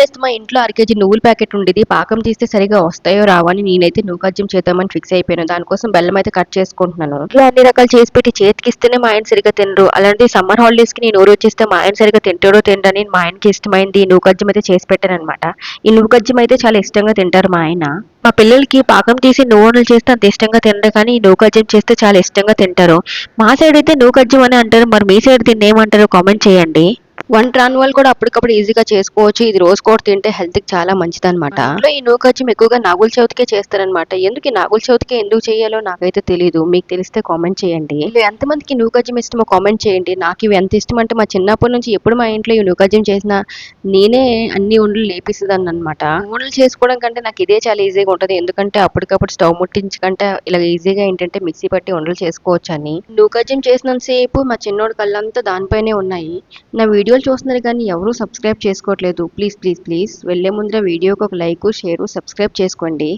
Next మా ఇంట్లో అర కేజీ నువ్వుల ప్యాకెట్ ఉండేది. పాకం తీస్తే సరిగా వస్తాయో రావని నేనైతే నూకజ్యం చేద్దామని ఫిక్స్ అయిపోయాను. దానికోసం బెల్లం అయితే కట్ చేసుకుంటున్నాను. ఇంట్లో అన్ని రకాలు చేసి పెట్టి చేతికి ఇస్తేనే మా ఆయన సరిగా తినరు అలాంటి సమ్మర్ హాలిడేస్కి నేను ఊరు వచ్చేస్తే మా ఆయన సరిగా తింటాడో తింటని మా ఆయనకి ఇష్టమైంది. నూకజ్యం అయితే చేసి పెట్టాను అనమాట ఈ నూకజ్యం అయితే చాలా ఇష్టంగా తింటారు మా ఆయన. మా పిల్లలకి పాకం తీసి నూనెలు చేస్తే అంత ఇష్టంగా తినరు కానీ ఈ నూకజ్యం చేస్తే చాలా ఇష్టంగా తింటారు. మా సైడ్ అయితే నూకజ్యం అని అంటారు. మరి మీ సైడ్ దీన్ని ఏమంటారో కామెంట్ చేయండి. వంట రాని వాళ్ళు కూడా అప్పటికప్పుడు ఈజీగా చేసుకోవచ్చు. ఇది రోజు కూడా తింటే హెల్త్కి చాలా మంచిది అనమాట ఈ నూకజ్యం ఎక్కువగా నాగుల చవితికే చేస్తారనమాట ఎందుకు ఈ నాగుల చవితికి ఎందుకు చేయాలో నాకైతే తెలియదు మీకు తెలిస్తే కామెంట్ చేయండి. వీళ్ళు ఎంతమందికి నూకజ్యం ఇష్టమో కామెంట్ చేయండి. నాకు ఇవి ఎంత ఇష్టం అంటే మా చిన్నప్పటి నుంచి ఎప్పుడు మా ఇంట్లో ఈ నూకజ్యం చేసినా నేనే అన్ని వంటలు లేపిస్తుందని అనమాట వంటలు చేసుకోవడం కంటే నాకు ఇదే చాలా ఈజీగా ఉంటుంది. ఎందుకంటే అప్పటికప్పుడు స్టవ్ ముట్టించకంటే ఇలా ఈజీగా ఏంటంటే మిక్సీ పట్టి వంటలు చేసుకోవచ్చు అని నూకజ్యం చేసినంతసేపు మా చిన్నోడు కళ్ళంతా దానిపైనే ఉన్నాయి. నా వీడియోలు చూస్తున్నారు కానీ ఎవరూ సబ్స్క్రైబ్ చేసుకోవట్లేదు. Please please please. వెళ్ళే ముందర వీడియోకి ఒక లైక్ షేర్ సబ్స్క్రైబ్ చేసుకోండి.